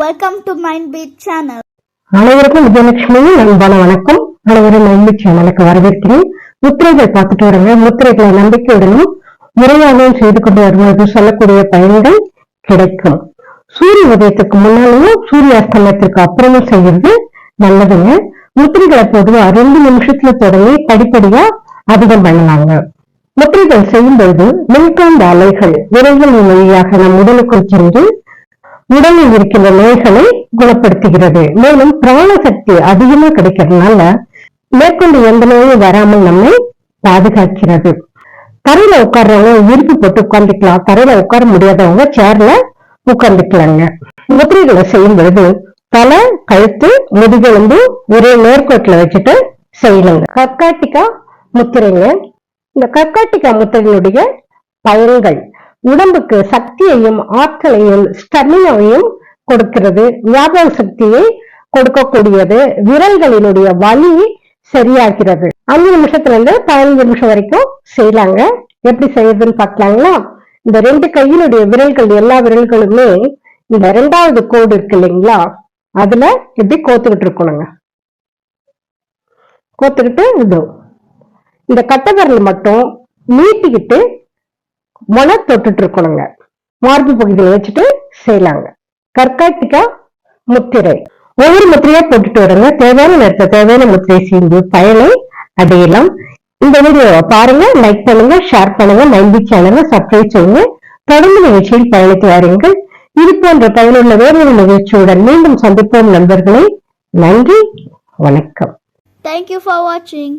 Welcome to mind beat channel அனைவருக்கும் விஜயலட்சுமி அன்பான வணக்கம். அனைவரும் நம்பி சேனலுக்கு வரவேற்கிறேன். முத்திரைகள் பார்த்துட்டு வருங்க. முத்திரைகளை நம்பிக்கையுடனும் முறையாகவும் செய்து கொண்டு வருவது சொல்லக்கூடிய பயன்கள் கிடைக்கும். சூரிய உதயத்துக்கு முன்னாலேயும் சூரிய அஸ்தமனத்திற்கு அப்புறமும் செய்யறது நல்லதுங்க. முத்திரைகளை பொதுவா ரெண்டு நிமிஷத்துல தொடங்கி படிப்படியா அதிகம் பண்ணலாங்க முத்திரைகள் செய்யும் பொழுது மின்காந்த அலைகள் விரைவில் வழியாக நம் உடலுக்குள் சென்று உடலில் இருக்கின்ற நோய்களை குணப்படுத்துகிறது. மேலும் பிராண சக்தி அதிகமா கிடைக்கிறதுனால மேற்கொண்டு எந்த நோயும் வராமல் நம்மை பாதுகாக்கிறது. தரையில உட்கார்றவங்க இருப்பு போட்டு உட்கார்ந்துக்கலாம். தரையில உட்கார முடியாதவங்க சேர்ல உட்கார்ந்துக்கலாங்க. முத்திரைகளை செய்யும் பொழுது தலை கழுத்து முதுகெலும்பு ஒரே நேர்கோட்டில் வச்சுட்டு செய்யணுங்க. கர்காட்டிகா முத்திரைங்க. இந்த கர்காட்டிகா முத்திரையினுடைய பயன்கள் உடம்புக்கு சக்தியையும் ஆற்றலையும் ஸ்டெமினாவையும் கொடுக்கிறது. ஞாபக சக்தியை கொடுக்கக்கூடியது. விரல்களினுடைய வலி சரியாகிறது. அஞ்சு நிமிஷத்துல இருந்து பதினஞ்சு நிமிஷம் வரைக்கும் செய்யலாங்க. எப்படி செய்யறதுன்னு பாக்கலாங்களா இந்த ரெண்டு கையினுடைய விரல்கள் எல்லா விரல்களுமே இந்த ரெண்டாவது கோடு இருக்கு இல்லைங்களா? அதுல இப்படி கோத்துக்கிட்டு இருக்கணுங்க. கோத்துக்கிட்டு இது இந்த கட்டை மட்டும் நீட்டிக்கிட்டு முளை தொட்டுட்டு இருக்கணுங்க. மார்பு பகுதியில் வச்சுட்டு செய்யலாங்க. கற்காட்டிக்கா முத்திரை. ஒவ்வொரு முத்திரையா போட்டுட்டு வருங்க. தேவையான நேரத்தை தேவையான முத்திரை செய்து பயனை அடையலாம். இந்த வீடியோவை பாருங்க லைக் பண்ணுங்க ஷேர் பண்ணுங்க மைண்டி சேனலை சப்ஸ்கிரைப் செய்யுங்க. தொடர்ந்து நிகழ்ச்சியில் பயணித்து வாருங்கள். இது போன்ற பயனுள்ள வேறொரு நிகழ்ச்சியுடன் மீண்டும் சந்திப்போம் நண்பர்களே. நன்றி வணக்கம். தேங்க்யூ ஃபார் வாட்சிங்.